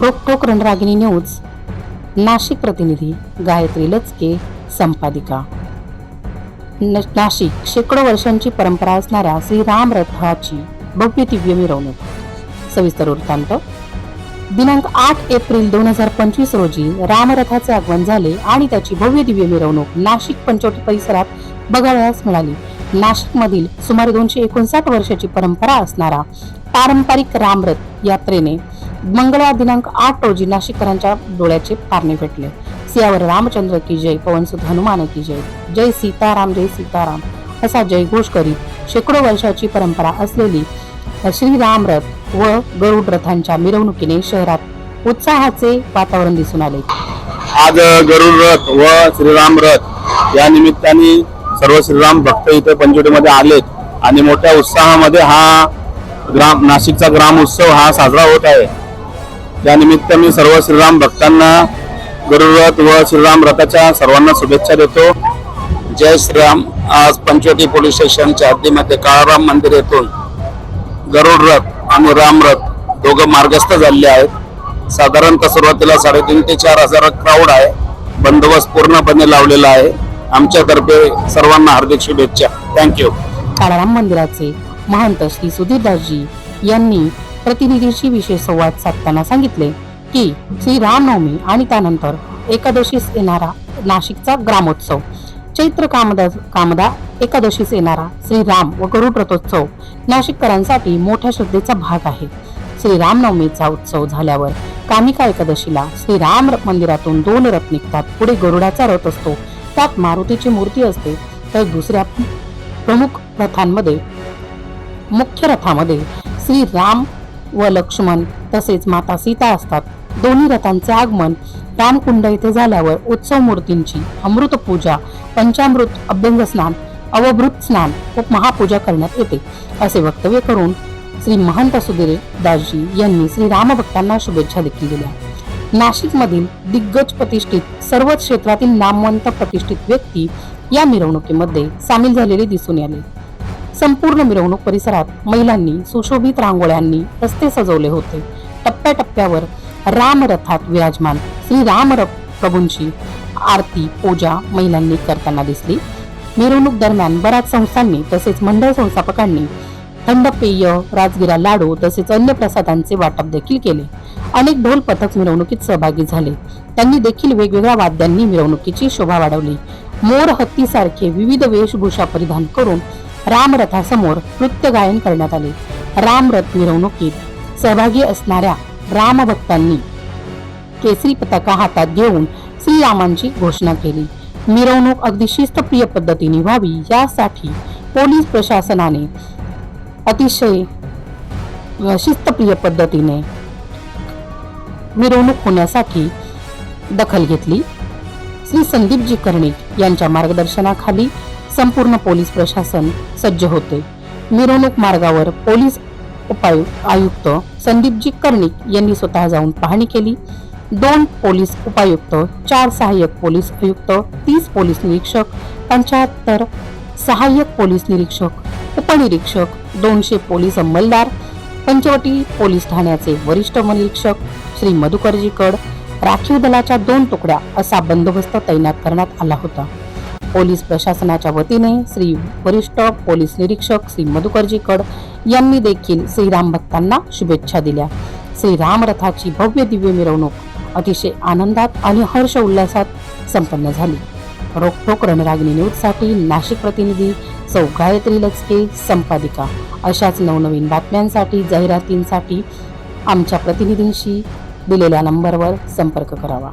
रोकटोक रणरागिणी न्यूज. नाशिक प्रतिनिधी गायत्री लचके संपादिका. न- नाशिक शेकडो वर्षांची परंपरा असणाऱ्या श्री राम रथाची भव्य दिव्य मिरवणूक. सविस्तर वृत्तांत. दिनांक आठ एप्रिल दोन हजार पंचवीस रोजी रामरथाचे आगमन झाले आणि त्याची भव्य दिव्य मिरवणूक नाशिक पंचवटी परिसरात बघावयास मिळाली. नाशिक मधील सुमारे दोनशे एकोणसाठ वर्षाची परंपरा असणारा पारंपरिक रामरथ यात्रेने मंगळवार दिनांक आठ रोजी नाशिककरांच्या डोळ्याचे पारणे फेटले. सियावर रामचंद्र की जय पवनसुत हनुमान की जय. जय सीताराम जय सीताराम. असा जयघोष करीत शेकडो वर्षाची परंपरा असलेली श्रीराम रथ व गरुड रथांच्या मिरवणुकीने शहरात उत्साहाचे वातावरण दिसून आले. आज गरुड रथ व श्रीराम रथ या निमित्ताने सर्व श्रीराम भक्त इथे पंचवटीमध्ये आलेत आणि मोठ्या उत्साहामध्ये हा ग्राम नाशिकचा ग्राम उत्सव हा साजरा होत आहे. यानिमित्त मी सर्व श्रीराम भक्तांना गुरुरथ व श्रीराम रथाच्या सर्वांना शुभेच्छा देतो. जय श्रीराम. आज पंचवटी पोलीस स्टेशनच्या हद्दीमध्ये काळाराम मंदिर येथून गरुड रथ आणि राम रथ दोघं मार्गस्थ झालेले आहेत. साधारणतः सुरुवातीला साडेतीन ते चार हजार क्राऊड आहे. बंदोबस्त पूर्णपणे लावलेला आहे. आमच्यातर्फे सर्वांना हार्दिक शुभेच्छा. थँक्यू काळाराम मंदिराचे महंत श्री सुधीरदासजी यांनी प्रतिनिधीशी विशेष संवाद साधताना सांगितले की श्री रामनवमी आणि त्यानंतर एकादशीस येणारा नाशिकचा ग्रामोत्सव. चैत्र कामदा कामदा एकादशीस येणारा श्रीराम व गरुड रथोत्सव नाशिककरांसाठी मोठ्या श्रद्धेचा भाग आहे. श्री रामनवमीचा उत्सव झाल्यावर कामिका एकादशीला श्रीराम मंदिरातून दोन रथ निघतात. पुढे गरुडाचा रथ असतो. त्यात मारुतीची मूर्ती असते. तर दुसऱ्या प्रमुख रथांमध्ये मुख्य रथामध्ये श्री राम व लक्ष्मण तसेच माता सीता असतात. दोन्ही रथांचे आगमन रामकुंड येथे झाल्यावर उत्सव मूर्तींची अमृत पूजा पंचामृत अभ्यंग स्नान अवभृत स्नान व महापूजा करण्यात येते. असे वक्तव्य करून श्री महंत सुधीर दासजी यांनी श्री रामभक्तांना शुभेच्छा देखील दिल्या. नाशिकमधील दिग्गज प्रतिष्ठित सर्वच क्षेत्रातील नामवंत प्रतिष्ठित व्यक्ती या मिरवणुकीमध्ये सामील झालेले दिसून आले. संपूर्ण मिरवणूक परिसरात महिलांनी सुशोभित रांगोळ्यांनी रस्ते सजवले होते. टप्प्याटप्प्यावर रामरथात विराजमान श्री राम प्रभूंची आरती पूजा महिलांनी करताना दिसली. मिरवणूक दरम्यान बऱ्याच संस्थांनी तसेच मंडळ संस्थापकांनी थंड पेय राजगिरा लाडू तसेच अन्य प्रसादांचे वाटप देखील केले. अनेक ढोल पथक मिरवणुकीत सहभागी झाले. त्यांनी देखील वेगवेगळ्या वाद्यांनी मिरवणुकीची शोभा वाढवली. मोर हत्तीसारखे विविध वेशभूषा परिधान करून रामरथासमोर नृत्य गायन करण्यात आले. रामरथ मिरवणुकीत सहभागी असणाऱ्या रामभक्तांनी केसरी पताका हातात घेऊन श्रीरामांची घोषणा केली. मिरवणूक अगदी शिस्तप्रिय पद्धतीने व्हावी यासाठी पोलीस प्रशासनाने अतिशय शिस्तप्रिय पद्धतीने मिरवणूक होण्यासाठी दखल घेतली. श्री संदीपजी कर्णिक यांच्या मार्गदर्शनाखाली संपूर्ण पोलीस प्रशासन सज्ज होते. मिरवणूक मार्गावर पोलीस उपायुक्त आयुक्त संदीपजी कर्णिक यांनी स्वतः जाऊन पाहणी केली. दोन पोलीस उपायुक्त चार सहाय्यक पोलीस आयुक्त तीस पोलीस निरीक्षक पंच्याहत्तर सहाय्यक पोलीस निरीक्षक उपनिरीक्षक दोनशे पोलीस अंमलदार पंचवटी पोलीस ठाण्याचे वरिष्ठ निरीक्षक श्री मधुकरजी कड राखीव दलाच्या दोन तुकड्या असा बंदोबस्त तैनात करण्यात आला होता. पोलीस प्रशासनाच्या वतीने श्री वरिष्ठ पोलीस निरीक्षक श्री मधुकरजी कड यांनी देखील श्रीराम भक्तांना शुभेच्छा दिल्या. श्रीराम रथाची भव्य दिव्य मिरवणूक अतिशय आनंदात आणि हर्ष उल्हासात संपन्न झाली. रोखोक रणरागिणी न्यूजसाठी नाशिक प्रतिनिधी सौ गायत्री लचके संपादिका. अशाच नवनवीन बातम्यांसाठी जाहिरातींसाठी आमच्या प्रतिनिधींशी दिलेल्या नंबरवर संपर्क करावा.